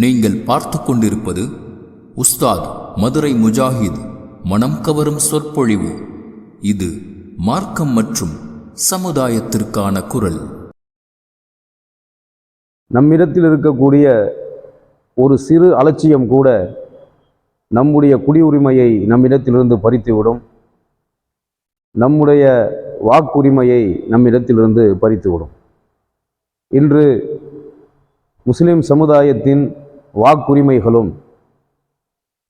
நீங்கள் பார்த்து கொண்டிருப்பது உஸ்தாத் மதுரை முஜாஹித் மனம் கவரும் சொற்பொழிவு. இது மார்க்கம் மற்றும் சமுதாயத்திற்கான குரல். நம்மிடத்தில் இருக்கக்கூடிய ஒரு சிறு அலட்சியம் கூட நம்முடைய குடியுரிமையை நம்மிடத்திலிருந்து பறித்துவிடும். நம்முடைய வாக்குரிமையை நம்மிடத்திலிருந்து பறித்துவிடும். இன்று முஸ்லிம் சமுதாயத்தின் வாக்குரிமைகளும்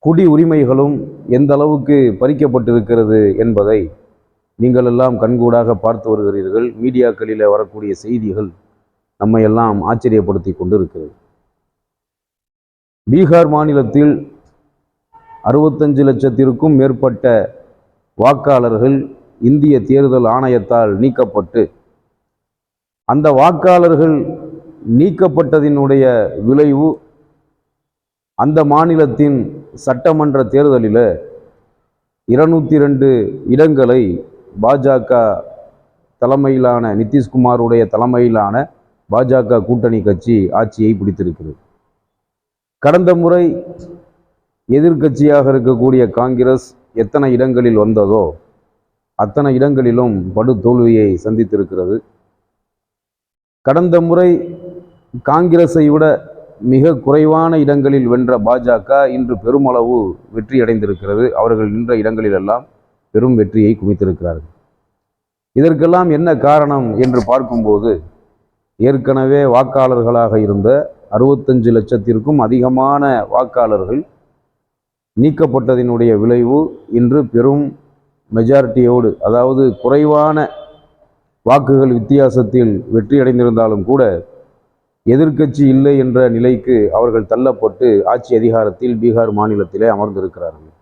குடி உரிமைகளும் எந்த அளவுக்கு பறிக்கப்பட்டிருக்கிறது என்பதை நீங்கள் எல்லாம் கண்கூடாக பார்த்து வருகிறீர்கள். மீடியாக்களில் வரக்கூடிய செய்திகள் நம்மை எல்லாம் ஆச்சரியப்படுத்தி கொண்டிருக்கிறது. பீகார் மாநிலத்தில் அறுபத்தஞ்சு லட்சத்திற்கும் மேற்பட்ட வாக்காளர்கள் இந்திய தேர்தல் ஆணையத்தால் நீக்கப்பட்டு அந்த வாக்காளர்கள் நீக்கப்பட்டதினுடைய விளைவு அந்த மாநிலத்தின் சட்டமன்ற தேர்தலில் இருநூத்தி ரெண்டு இடங்களை பாஜக தலைமையிலான நிதிஷ்குமாருடைய தலைமையிலான பாஜக கூட்டணி கட்சி ஆட்சியை பிடித்திருக்கிறது. கடந்த முறை எதிர்க்கட்சியாக இருக்கக்கூடிய காங்கிரஸ் எத்தனை இடங்களில் வந்ததோ அத்தனை இடங்களிலும் படு தோல்வியை சந்தித்திருக்கிறது. கடந்த முறை காங்கிரஸை விட மிக குறைவான இடங்களில் வென்ற பாஜக இன்று பெருமளவு வெற்றி அடைந்திருக்கிறது. அவர்கள் நின்ற இடங்களிலெல்லாம் பெரும் வெற்றியை குவித்திருக்கிறார்கள். இதற்கெல்லாம் என்ன காரணம் என்று பார்க்கும்போது ஏற்கனவே வாக்காளர்களாக இருந்த அறுபத்தஞ்சு லட்சத்திற்கும் அதிகமான வாக்காளர்கள் நீக்கப்பட்டதினுடைய விளைவு இன்று பெரும் மெஜாரிட்டியோடு அதாவது குறைவான வாக்குகள் வித்தியாசத்தில் வெற்றி அடைந்திருந்தாலும் கூட எதிர்க்கட்சி இல்லை என்ற நிலைக்கு அவர்கள் தள்ளப்பட்டு ஆட்சி அதிகாரத்தில் பீகார் மாநிலத்திலே அமர்ந்திருக்கிறார்கள்.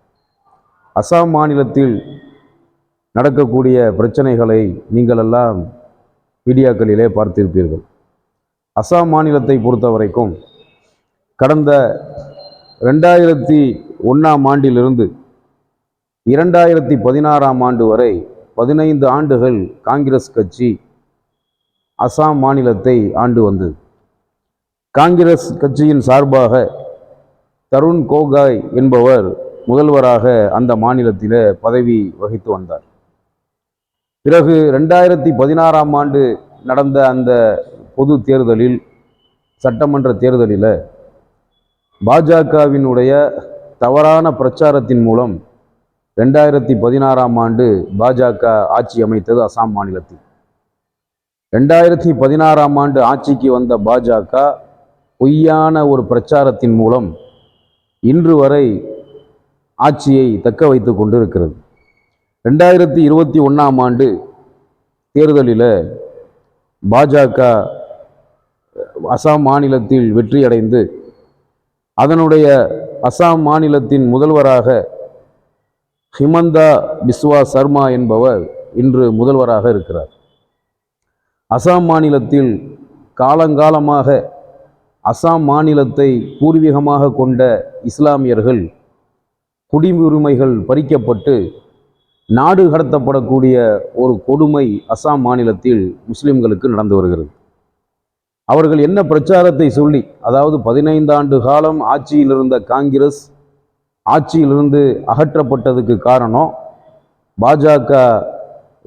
அசாம் மாநிலத்தில் நடக்கக்கூடிய பிரச்சனைகளை நீங்கள் எல்லாம் மீடியாக்களிலே பார்த்திருப்பீர்கள். அசாம் மாநிலத்தை பொறுத்த வரைக்கும் கடந்த ரெண்டாயிரத்தி ஒன்றாம் ஆண்டிலிருந்து இரண்டாயிரத்தி பதினாறாம் ஆண்டு வரை பதினைந்து ஆண்டுகள் காங்கிரஸ் கட்சி அசாம் மாநிலத்தை ஆண்டு வந்தது. காங்கிரஸ் கட்சியின் சார்பாக தருண் கோகாய் என்பவர் முதல்வராக அந்த மாநிலத்தில் பதவி வகித்து வந்தார். பிறகு ரெண்டாயிரத்தி பதினாறாம் ஆண்டு நடந்த அந்த பொது தேர்தலில் சட்டமன்ற தேர்தலில் பாஜகவினுடைய தவறான பிரச்சாரத்தின் மூலம் ரெண்டாயிரத்தி பதினாறாம் ஆண்டு பாஜக ஆட்சி அமைத்தது அசாம் மாநிலத்தில். ரெண்டாயிரத்தி பதினாறாம் ஆண்டு ஆட்சிக்கு வந்த பாஜக பொய்யான ஒரு பிரச்சாரத்தின் மூலம் இன்று வரை ஆட்சியை தக்க வைத்து கொண்டிருக்கிறது. ரெண்டாயிரத்தி இருபத்தி ஒன்றாம் ஆண்டு தேர்தலில் பாஜக அசாம் மாநிலத்தில் வெற்றியடைந்து அதனுடைய அசாம் மாநிலத்தின் முதல்வராக ஹிமந்தா பிஸ்வா சர்மா என்பவர் இன்று முதல்வராக இருக்கிறார். அசாம் மாநிலத்தில் காலங்காலமாக அசாம் மாநிலத்தை பூர்வீகமாக கொண்ட இஸ்லாமியர்கள் குடியுரிமைகள் பறிக்கப்பட்டு நாடு கடத்தப்படக்கூடிய ஒரு கொடுமை அசாம் மாநிலத்தில் முஸ்லிம்களுக்கு நடந்து வருகிறது. அவர்கள் என்ன பிரச்சாரத்தை சொல்லி அதாவது பதினைந்து ஆண்டு காலம் ஆட்சியில் இருந்த காங்கிரஸ் ஆட்சியிலிருந்து அகற்றப்பட்டதுக்கு காரணம் பாஜக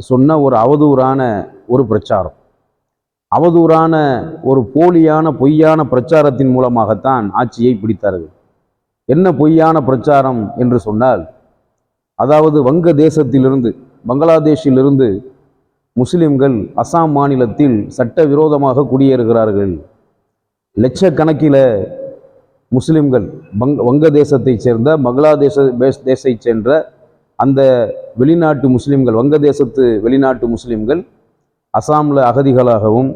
சொன்ன ஒரு அவதூறான ஒரு பிரச்சாரம். அவதூறான ஒரு போலியான பொய்யான பிரச்சாரத்தின் மூலமாகத்தான் ஆட்சியை பிடித்தார்கள். என்ன பொய்யான பிரச்சாரம் என்று சொன்னால் அதாவது வங்க தேசத்திலிருந்து பங்களாதேஷிலிருந்து முஸ்லிம்கள் அசாம் மாநிலத்தில் சட்டவிரோதமாக குடியேறுகிறார்கள். லட்சக்கணக்கில் முஸ்லிம்கள் பங் வங்க தேசத்தைச் சேர்ந்த பங்களாதேச பேஸ் தேசத்தைச் சேர்ந்த அந்த வெளிநாட்டு முஸ்லிம்கள் வங்கதேசத்து வெளிநாட்டு முஸ்லிம்கள் அசாமில் அகதிகளாகவும்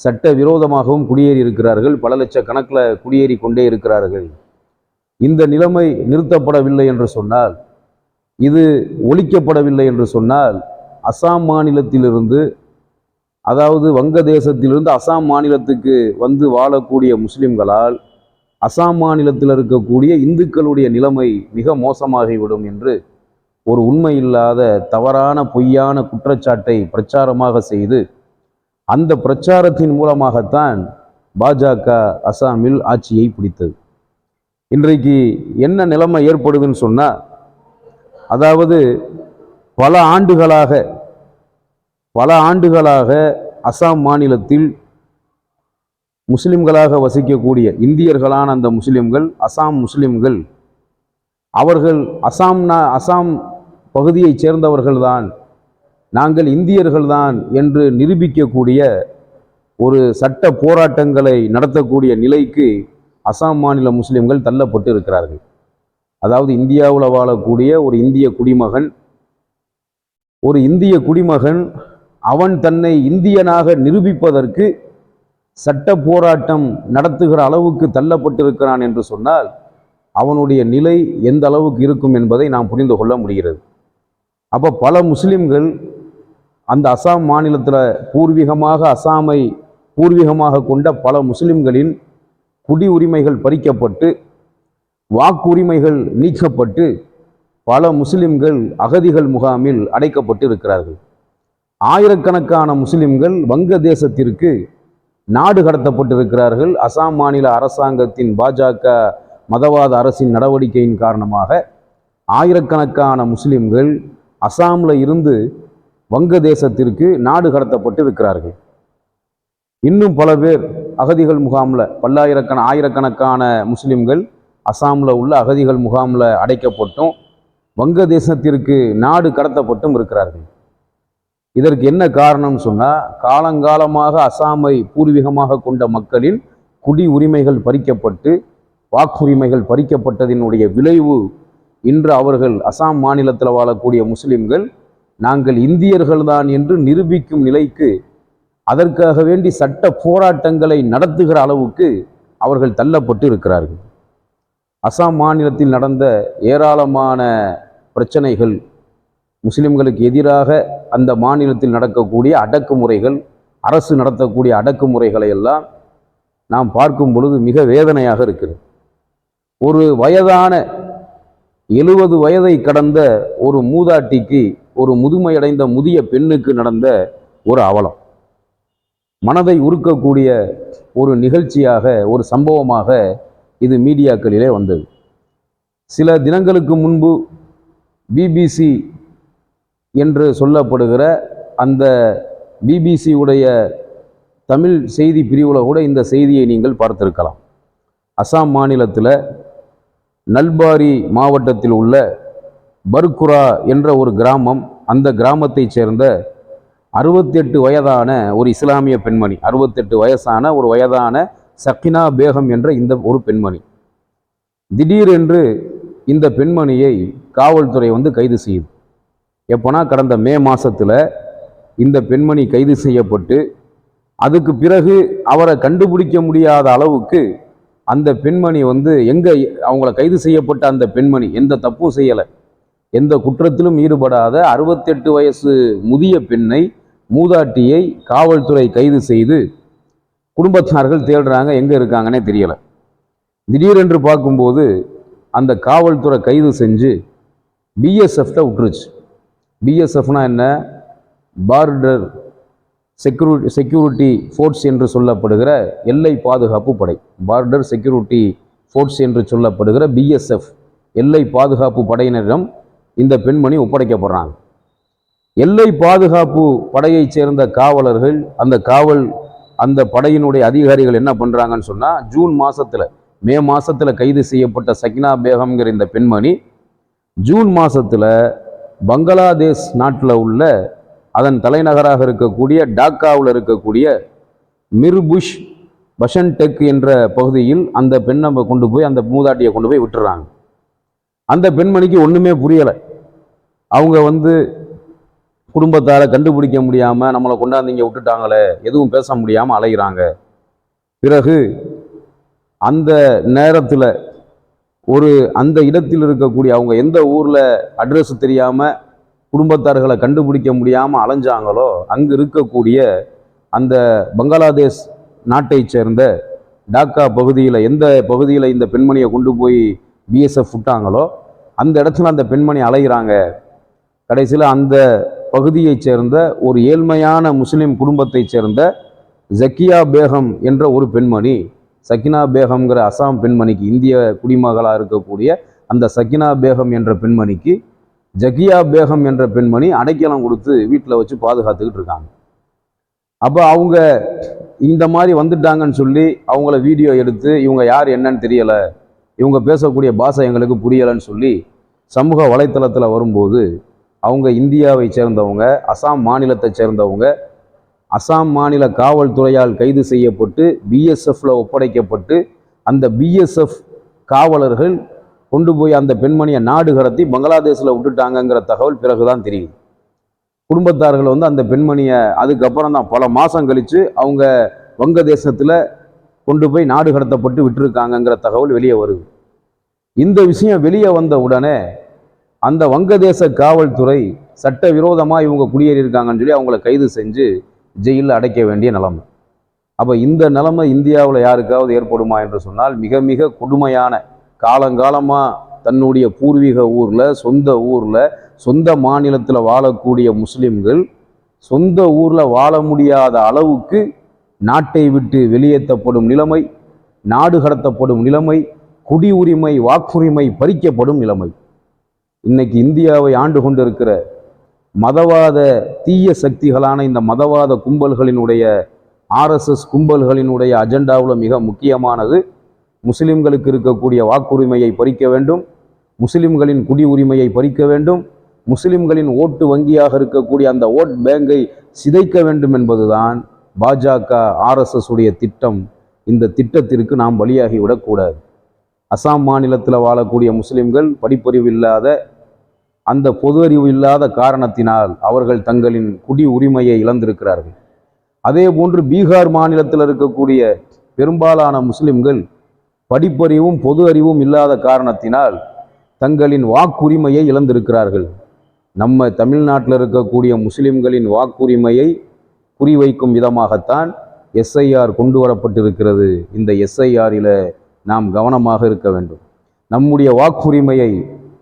சட்ட விரோதமாகவும் குடியேறி இருக்கிறார்கள் பல லட்சக்கணக்கில் குடியேறி கொண்டே இருக்கிறார்கள். இந்த நிலைமை நிறுத்தப்படவில்லை என்று சொன்னால் இது ஒழிக்கப்படவில்லை என்று சொன்னால் அசாம் மாநிலத்திலிருந்து அதாவது வங்கதேசத்திலிருந்து அசாம் மாநிலத்துக்கு வந்து வாழக்கூடிய முஸ்லிம்களால் அசாம் மாநிலத்தில் இருக்கக்கூடிய இந்துக்களுடைய நிலைமை மிக மோசமாகிவிடும் என்று ஒரு உண்மை இல்லாத தவறான பொய்யான குற்றச்சாட்டை பிரச்சாரமாக செய்து அந்த பிரச்சாரத்தின் மூலமாகத்தான் பாஜக அசாமில் ஆட்சியை பிடித்தது. இன்றைக்கு என்ன நிலைமை ஏற்படுதுன்னு சொன்னால் அதாவது பல ஆண்டுகளாக பல ஆண்டுகளாக அசாம் மாநிலத்தில் முஸ்லிம்களாக வசிக்கக்கூடிய இந்தியர்களான அந்த முஸ்லிம்கள் அசாம் முஸ்லிம்கள் அவர்கள் அசாம் நா அசாம் பகுதியைச் சேர்ந்தவர்கள்தான். நாங்கள் இந்தியர்கள்தான் என்று நிரூபிக்கக்கூடிய ஒரு சட்ட போராட்டங்களை நடத்தக்கூடிய நிலைக்கு அசாம் மாநில முஸ்லிம்கள் தள்ளப்பட்டு இருக்கிறார்கள் அதாவது இந்தியாவில் வாழக்கூடிய ஒரு இந்திய குடிமகன் ஒரு இந்திய குடிமகன் அவன் தன்னை இந்தியனாக நிரூபிப்பதற்கு சட்ட போராட்டம் நடத்துகிற அளவுக்கு தள்ளப்பட்டிருக்கிறான் என்று சொன்னால் அவனுடைய நிலை எந்த அளவுக்கு இருக்கும் என்பதை நாம் புரிந்து கொள்ள முடிகிறது. அப்போ பல முஸ்லிம்கள் அந்த அசாம் மாநிலத்தில் பூர்வீகமாக அசாமை பூர்வீகமாக கொண்ட பல முஸ்லிம்களின் குடி உரிமைகள் பறிக்கப்பட்டு வாக்குரிமைகள் நீக்கப்பட்டு பல முஸ்லிம்கள் அகதிகள் முகாமில் அடைக்கப்பட்டு இருக்கிறார்கள் ஆயிரக்கணக்கான முஸ்லிம்கள் வங்கதேசத்திற்கு நாடு கடத்தப்பட்டிருக்கிறார்கள். அசாம் மாநில அரசாங்கத்தின் பாஜக மதவாத அரசின் நடவடிக்கையின் காரணமாக ஆயிரக்கணக்கான முஸ்லிம்கள் அசாமில் இருந்து வங்கதேசத்திற்கு நாடு கடத்தப்பட்டு இருக்கிறார்கள் இன்னும் பல பேர் அகதிகள் முகாமில் பல்லாயிரக்கண ஆயிரக்கணக்கான முஸ்லிம்கள் அசாமில் உள்ள அகதிகள் முகாமில் அடைக்கப்பட்டும் வங்கதேசத்திற்கு நாடு கடத்தப்பட்டும் இருக்கிறார்கள். இதற்கு என்ன காரணம் சொன்னால் காலங்காலமாக அசாமை பூர்வீகமாக கொண்ட மக்களின் குடி உரிமைகள் பறிக்கப்பட்டு வாக்குரிமைகள் பறிக்கப்பட்டதினுடைய விளைவு இன்று அவர்கள் அசாம் மாநிலத்தில் வாழக்கூடிய முஸ்லிம்கள் நாங்கள் இந்தியர்கள்தான் என்று நிரூபிக்கும் நிலைக்கு அதற்காக வேண்டி சட்ட போராட்டங்களை நடத்துகிற அளவுக்கு அவர்கள் தள்ளப்பட்டு இருக்கிறார்கள் அசாம் மாநிலத்தில் நடந்த ஏராளமான பிரச்சனைகள் முஸ்லிம்களுக்கு எதிராக அந்த மாநிலத்தில் நடக்கக்கூடிய அடக்குமுறைகள் அரசு நடத்தக்கூடிய அடக்குமுறைகளை எல்லாம் நாம் பார்க்கும் பொழுது மிக வேதனையாக இருக்கிறது. ஒரு வயதான எழுபது வயதை கடந்த ஒரு மூதாட்டிக்கு ஒரு முதுமையடைந்த முதிய பெண்ணுக்கு நடந்த ஒரு அவலம். மனதை உருக்கக்கூடிய ஒரு நிகழ்ச்சியாக ஒரு சம்பவமாக இது மீடியாக்களிலே வந்தது. சில தினங்களுக்கு முன்பு பிபிசி என்று சொல்லப்படுகிற அந்த பிபிசி உடைய தமிழ் செய்தி பிரிவில் கூட இந்த செய்தியை நீங்கள் பார்த்திருக்கலாம். அசாம் மாநிலத்தில் நல்பாரி மாவட்டத்தில் உள்ள பர்குரா என்ற ஒரு கிராமம். அந்த கிராமத்தைச் சேர்ந்த அறுபத்தெட்டு வயதான ஒரு இஸ்லாமிய பெண்மணி அறுபத்தெட்டு வயசான ஒரு வயதான சக்கினா பேகம் என்ற இந்த ஒரு பெண்மணி. திடீரென்று இந்த பெண்மணியை காவல்துறை வந்து கைது செய்யுது எப்போனா கடந்த மே மாதத்தில் இந்த பெண்மணி கைது செய்யப்பட்டு அதுக்கு பிறகு அவரை கண்டுபிடிக்க முடியாத அளவுக்கு அந்த பெண்மணி வந்து எங்கே அவங்கள கைது செய்யப்பட்ட அந்த பெண்மணி எந்த தப்பும் செய்யலை. எந்த குற்றத்திலும் ஈடுபடாத அறுபத்தெட்டு வயசு முதிய பெண்ணை மூதாட்டியை காவல்துறை கைது செய்து குடும்பத்தார்கள் தேடுறாங்க எங்கே இருக்காங்கன்னே தெரியலை. திடீரென்று பார்க்கும்போது அந்த காவல்துறை கைது செஞ்சு பிஎஸ்எஃப்ட விட்டுருச்சு பிஎஸ்எஃப்னா என்ன? பார்டர் செக்யூரிட்டி செக்யூரிட்டி ஃபோர்ஸ் என்று சொல்லப்படுகிற எல்லை பாதுகாப்பு படை பார்டர் செக்யூரிட்டி ஃபோர்ஸ் என்று சொல்லப்படுகிற பிஎஸ்எஃப் எல்லை பாதுகாப்பு படையினரிடம் இந்த பெண்மணி ஒப்படைக்கப்படுறாங்க. எல்லை பாதுகாப்பு படையைச் சேர்ந்த காவலர்கள் அந்த காவல் அந்த படையினுடைய அதிகாரிகள் என்ன பண்ணுறாங்கன்னு சொன்னால் ஜூன் மாதத்தில் மே மாதத்தில் கைது செய்யப்பட்ட சக்கினா பேகம்ங்கிற இந்த பெண்மணி ஜூன் மாதத்தில் பங்களாதேஷ் நாட்டில் உள்ள அதன் தலைநகராக இருக்கக்கூடிய டாக்காவில் இருக்கக்கூடிய மிர்புஷ் பஷன்டெக் என்ற பகுதியில் அந்த பெண்ணை கொண்டு போய் அந்த மூதாட்டியை கொண்டு போய் விட்டுறாங்க. அந்த பெண்மணிக்கு ஒன்றுமே புரியலை. அவங்க வந்து குடும்பத்தால் கண்டுபிடிக்க முடியாமல் நம்மளை கொண்டாந்து இங்கே விட்டுட்டாங்களே எதுவும் பேச முடியாமல் அலைகிறாங்க பிறகு அந்த நேரத்தில் ஒரு அந்த இடத்தில் இருக்கக்கூடிய அவங்க எந்த ஊரில் அட்ரஸ் தெரியாமல் குடும்பத்தார்களை கண்டுபிடிக்க முடியாமல் அலைஞ்சாங்களோ அங்கு இருக்கக்கூடிய அந்த பங்களாதேஷ் நாட்டை சேர்ந்த டாக்கா பகுதியில் எந்த பகுதியில் இந்த பெண்மணியை கொண்டு போய் பிஎஸ்எஃப் விட்டாங்களோ அந்த இடத்துல அந்த பெண்மணி அலைகிறாங்க கடைசியில் அந்த பகுதியைச் சேர்ந்த ஒரு ஏழ்மையான முஸ்லீம் குடும்பத்தைச் சேர்ந்த ஜக்கியா பேகம் என்ற ஒரு பெண்மணி சக்கினா பேகம்ங்கிற அசாம் பெண்மணிக்கு இந்திய குடிமகளாக இருக்கக்கூடிய அந்த சக்கினா பேகம் என்ற பெண்மணிக்கு ஜக்கியா பேகம் என்ற பெண்மணி அடைக்கலம் கொடுத்து வீட்டில் வச்சு பாதுகாத்துக்கிட்டு இருக்காங்க. அப்போ அவங்க இந்த மாதிரி வந்துட்டாங்கன்னு சொல்லி அவங்கள வீடியோ எடுத்து இவங்க யார் என்னன்னு தெரியலை இவங்க பேசக்கூடிய பாஷை எங்களுக்கு புரியலைன்னு சொல்லி சமூக வலைத்தளத்தில் வரும்போது அவங்க இந்தியாவை சேர்ந்தவங்க அசாம் மாநிலத்தை சேர்ந்தவங்க அசாம் மாநில காவல்துறையால் கைது செய்யப்பட்டு பிஎஸ்எஃப்ல ஒப்படைக்கப்பட்டு அந்த பிஎஸ்எஃப் காவலர்கள் கொண்டு போய் அந்த பெண்மணியை நாடு கடத்தி பங்களாதேஷில் விட்டுட்டாங்கங்கிற தகவல் பிறகுதான் தெரியும் குடும்பத்தார்கள் வந்து அந்த பெண்மணியை அதுக்கப்புறம் தான் பல மாதம் கழித்து அவங்க வங்கதேசத்தில் கொண்டு போய் நாடு கடத்தப்பட்டு விட்டுருக்காங்கங்கிற தகவல் வெளியே வருது. இந்த விஷயம் வெளியே வந்த உடனே அந்த வங்கதேச காவல்துறை சட்டவிரோதமாக இவங்க குடியேறியிருக்காங்கன்னு சொல்லி அவங்கள கைது செஞ்சு ஜெயிலில் அடைக்க வேண்டிய நிலைமை. அப்போ இந்த நிலைமை இந்தியாவில் யாருக்காவது ஏற்படுமா என்று சொன்னால் மிக மிக கொடுமையான காலங்காலமாக தன்னுடைய பூர்வீக ஊரில் சொந்த ஊரில் சொந்த மாநிலத்தில் வாழக்கூடிய முஸ்லிம்கள் சொந்த ஊரில் வாழ முடியாத அளவுக்கு நாட்டை விட்டு வெளியேற்றப்படும் நிலைமை நாடு கடத்தப்படும் நிலைமை குடி உரிமை வாக்குரிமை பறிக்கப்படும் நிலைமை. இன்னைக்கு இந்தியாவை ஆண்டு கொண்டிருக்கிற மதவாத தீய சக்திகளான இந்த மதவாத கும்பல்களினுடைய ஆர்எஸ்எஸ் கும்பல்களினுடைய அஜெண்டாவில் மிக முக்கியமானது முஸ்லிம்களுக்கு இருக்கக்கூடிய வாக்குரிமையை பறிக்க வேண்டும் முஸ்லிம்களின் குடி உரிமையை பறிக்க வேண்டும் முஸ்லிம்களின் ஓட்டு வங்கியாக இருக்கக்கூடிய அந்த ஓட் பேங்கை சிதைக்க வேண்டும் என்பதுதான் பாஜக ஆர்எஸ்எஸ் உடைய திட்டம். இந்த திட்டத்திற்கு நாம் பலியாகி விடக்கூடாது. அசாம் மாநிலத்தில் வாழக்கூடிய முஸ்லிம்கள் படிப்பறிவு இல்லாத அந்த பொது அறிவு இல்லாத காரணத்தினால் அவர்கள் தங்களின் குடி உரிமையை இழந்திருக்கிறார்கள். அதே போன்று பீகார் மாநிலத்தில் இருக்கக்கூடிய பெரும்பாலான முஸ்லிம்கள் படிப்பறிவும் பொது அறிவும் இல்லாத காரணத்தினால் தங்களின் வாக்குரிமையை இழந்திருக்கிறார்கள். நம்ம தமிழ்நாட்டில் இருக்கக்கூடிய முஸ்லிம்களின் வாக்குரிமையை குறிவைக்கும் விதமாகத்தான் எஸ்ஐஆர் கொண்டு வரப்பட்டிருக்கிறது. இந்த எஸ்ஐஆரில் நாம் கவனமாக இருக்க வேண்டும். நம்முடைய வாக்குரிமையை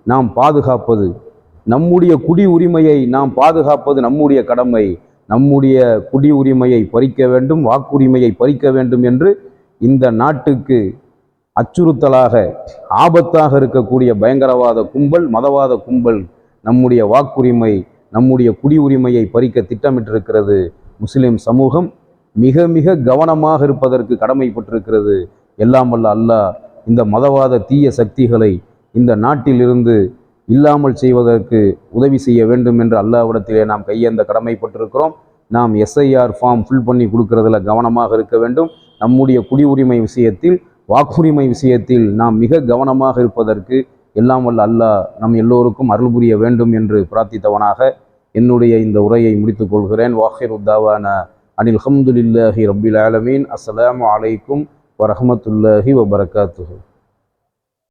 நாம் பாதுகாப்பது நம்முடைய குடி உரிமையை நாம் பாதுகாப்பது நம்முடைய கடமை. நம்முடைய குடி உரிமையை பறிக்க வேண்டும் வாக்குரிமையை பறிக்க வேண்டும் என்று இந்த நாட்டுக்கு அச்சுறுத்தலாக ஆபத்தாக இருக்கக்கூடிய பயங்கரவாத கும்பல் மதவாத கும்பல் நம்முடைய வாக்குரிமை நம்முடைய குடியுரிமையை பறிக்க திட்டமிட்டிருக்கிறது முஸ்லிம் சமூகம். மிக மிக கவனமாக இருப்பதற்கு கடமைப்பட்டிருக்கிறது. எல்லாம் வல்ல அல்லாஹ் இந்த மதவாத தீய சக்திகளை இந்த நாட்டிலிருந்து இல்லாமல் செய்வதற்கு உதவி செய்ய வேண்டும் என்று அல்லாவிடத்திலே நாம் கையேந்த கடமைப்பட்டிருக்கிறோம். நாம் எஸ்ஐஆர் ஃபார்ம் ஃபில் பண்ணி கொடுக்கறதுல கவனமாக இருக்க வேண்டும். நம்முடைய குடியுரிமை விஷயத்தில் வாக்குரிமை விஷயத்தில் நாம் மிக கவனமாக இருப்பதற்கு எல்லாம் வல்ல அல்லாஹ் நம் எல்லோருக்கும் அருள் புரிய வேண்டும் என்று பிரார்த்தித்தவனாக என்னுடைய இந்த உரையை முடித்துக் கொள்கிறேன். வாஹிர் உத்தாவான அனில் ஹம்துலில்லாஹி ரபில் ஆலமீன். அஸ்லாம் அலைக்கும் வரஹமத்துல்லாஹி வபரகாத்துஹு.